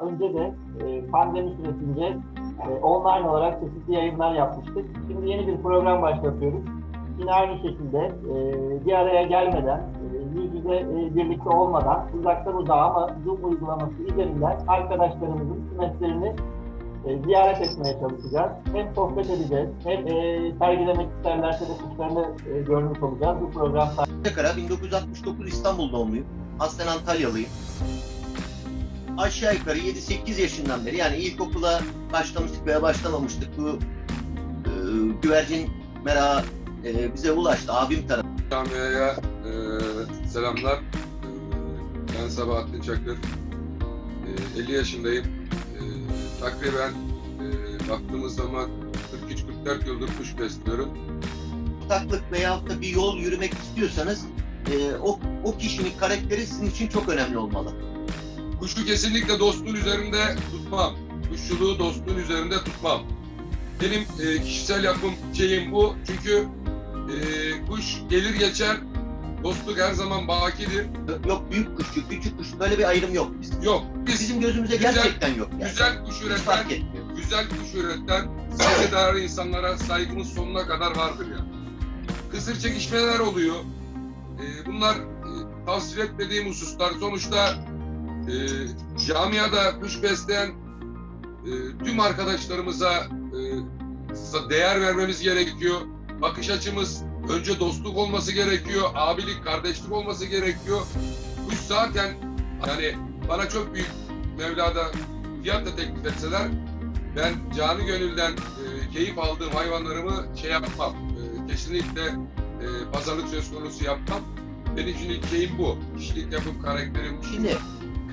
önce de e, pandemi süresince e, online olarak çeşitli yayınlar yapmıştık. Şimdi yeni bir program başlatıyoruz. Yine aynı şekilde e, bir araya gelmeden, e, yüz yüze birlikte olmadan, uzaktan uzağa ama Zoom uygulaması üzerinden arkadaşlarımızın kıymetlerini e, ziyaret etmeye çalışacağız. Hem sohbet edeceğiz, hem e, sergilemek isterlerse de kuşlarını görmüş olacağız. Bu program Tekara 1969 İstanbul doğumluyum. Aslen Antalyalıyım. Aşağı yukarı 7-8 yaşından beri yani ilkokula başlamıştık veya başlamamıştık. Bu e, güvercin merakı e, bize ulaştı abim tarafından. Camiaya e, selamlar. E, ben Sabahattin Çakır. E, 50 yaşındayım. E, takriben e, baktığımız zaman 43-44 yıldır kuş besliyorum. Ortaklık veyahut da bir yol yürümek istiyorsanız e, o, o kişinin karakteri sizin için çok önemli olmalı. Kuşu kesinlikle dostluğun üzerinde tutmam. Kuşçuluğu dostluğun üzerinde tutmam. Benim e, kişisel yapım şeyim bu. Çünkü e, kuş gelir geçer, dostluk her zaman bakidir. Yok büyük kuşçu, küçük kuş böyle bir ayrım yok. Biz, Yok, biz bizim gözümüze Güzel- gerçekten yok. Yani. güzel kuş üreten, güzel kuş üreten, saygıdeğer insanlara saygımız sonuna kadar vardır ya. Kısır çekişmeler oluyor. Ee, bunlar e, tavsiye etmediğim hususlar. Sonuçta e, camiada kuş besleyen e, tüm arkadaşlarımıza e, değer vermemiz gerekiyor. Bakış açımız önce dostluk olması gerekiyor, abilik, kardeşlik olması gerekiyor. Kuş zaten yani bana çok büyük Mevla'da fiyat da teklif etseler ben canı gönülden e, keyif aldığım hayvanlarımı şey yapmam. E, kesinlikle e, pazarlık söz konusu yapmam. Benim için ilk şeyim bu. Kişilik yapım, karakterim. Şimdi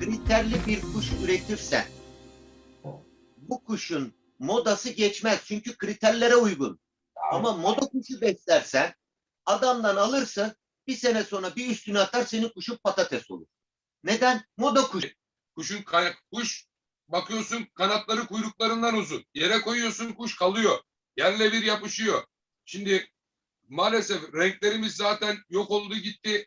kriterli bir kuş üretirsen bu kuşun modası geçmez çünkü kriterlere uygun. Ama moda kuşu beslersen adamdan alırsın bir sene sonra bir üstüne atar senin kuşun patates olur. Neden? Moda kuş. Kuşun kay- kuş bakıyorsun kanatları kuyruklarından uzun. Yere koyuyorsun kuş kalıyor. Yerle bir yapışıyor. Şimdi maalesef renklerimiz zaten yok oldu gitti.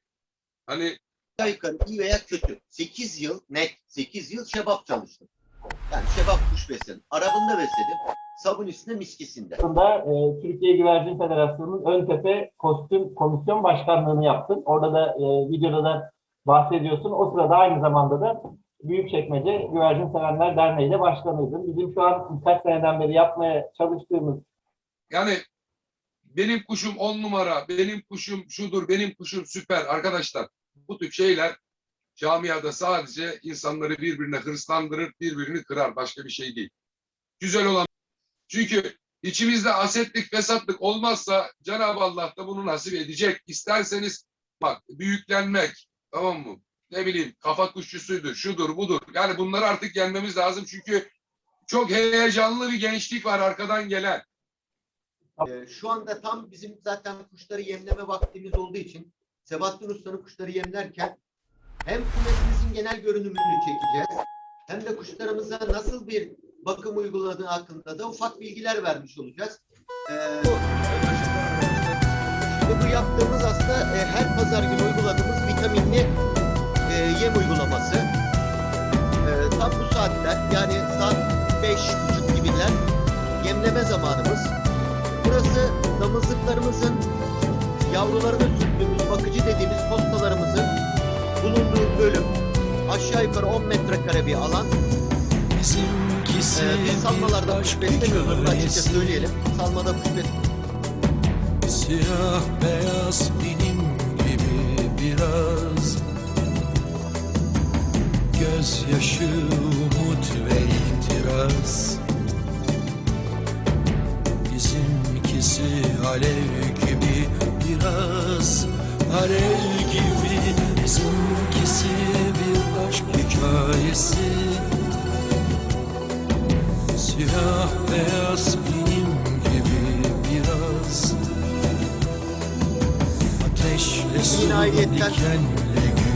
Hani Aşağı yukarı iyi veya kötü. 8 yıl net 8 yıl şebap çalıştım. Yani şebap kuş besledim. Arabında besledim. Sabunisinde miskisinde. Aslında e, Türkiye Güvercin Federasyonu'nun ön tepe kostüm komisyon başkanlığını yaptın. Orada da e, videoda da bahsediyorsun. O sırada aynı zamanda da Büyükçekmece Güvercin Sevenler Derneği ile başkanıydın. Bizim şu an birkaç seneden beri yapmaya çalıştığımız yani benim kuşum on numara, benim kuşum şudur, benim kuşum süper arkadaşlar. Bu tip şeyler camiada sadece insanları birbirine hırslandırır, birbirini kırar. Başka bir şey değil. Güzel olan çünkü içimizde asetlik, fesatlık olmazsa Cenab-ı Allah da bunu nasip edecek. İsterseniz bak büyüklenmek, tamam mı? Ne bileyim kafa kuşçusuydu, şudur budur. Yani bunları artık yenmemiz lazım çünkü çok heyecanlı bir gençlik var arkadan gelen. Ee, şu anda tam bizim zaten kuşları yemleme vaktimiz olduğu için Sebahattin Usta'nın kuşları yemlerken hem kumesimizin genel görünümünü çekeceğiz hem de kuşlarımıza nasıl bir bakım uyguladığı hakkında da ufak bilgiler vermiş olacağız. Ee, şimdi bu yaptığımız aslında e, her pazar günü uyguladığımız vitaminli e, yem uygulaması. E, tam bu saatler yani saat beş buçuk gibiler yemleme zamanımız. Burası damızlıklarımızın yavrularını bakıcı dediğimiz postalarımızın bulunduğu bölüm. Aşağı yukarı 10 metrekare bir alan. Bizimkisi Ee, biz salmalarda kuş beslemiyoruz. Açıkça söyleyelim. Salmada kuş beslemiyoruz. Siyah beyaz benim gibi biraz Gözyaşı, umut ve itiraz Bizimkisi alev Siyah beyaz benim gibi biraz Ateşle su dikenle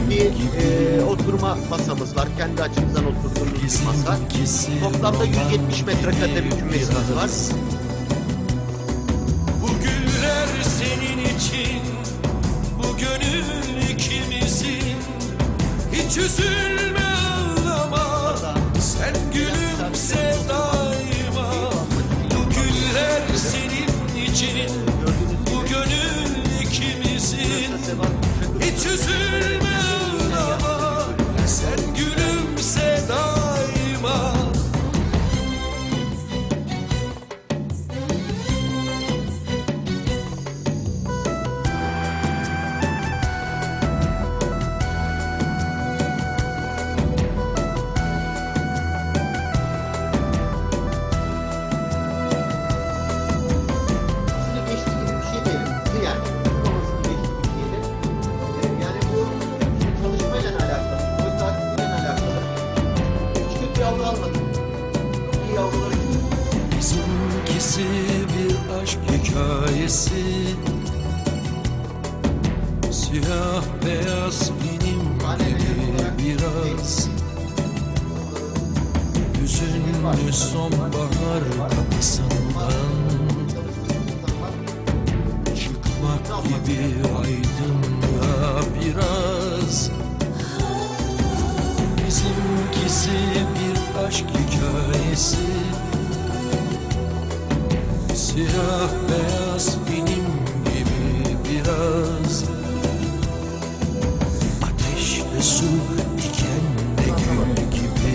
Bir e, oturma masamız var. Kendi açımızdan oturduğumuz bir masa. Toplamda 170 metrekare bir kümesimiz var. Bu güller senin için Bu gönül ikimizin Hiç üzülme gölgesi Siyah beyaz benim gibi biraz. Hüzünlü sonbahar Siyah beyaz benim gibi biraz Ateşle su dikenle gül gibi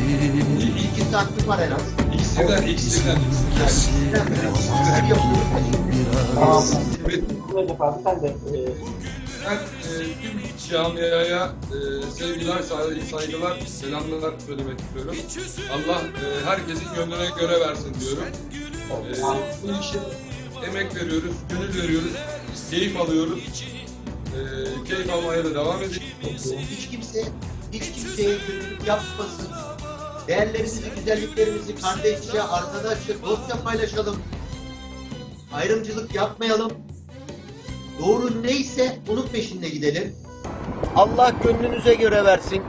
İlk saatlik var en az. Bizimkisi Tamam. Evet, Recep abi sen de e, ben e, tüm camiaya e, sevgiler, say- saygılar, selamlar söylemek istiyorum. Allah e, herkesin gönlüne göre versin diyorum. E, bu işe emek veriyoruz, gönül veriyoruz, keyif alıyoruz. E, keyif almaya da devam edeceğiz. hiç kimse hiç kimseye kötülük yapmasın. Değerlerimizi, güzelliklerimizi kardeşçe, arkadaşça, dostça paylaşalım. Ayrımcılık yapmayalım. Doğru neyse onun peşinde gidelim. Allah gönlünüze göre versin.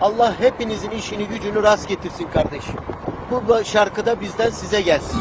Allah hepinizin işini gücünü rast getirsin kardeşim. Bu şarkıda bizden size gelsin.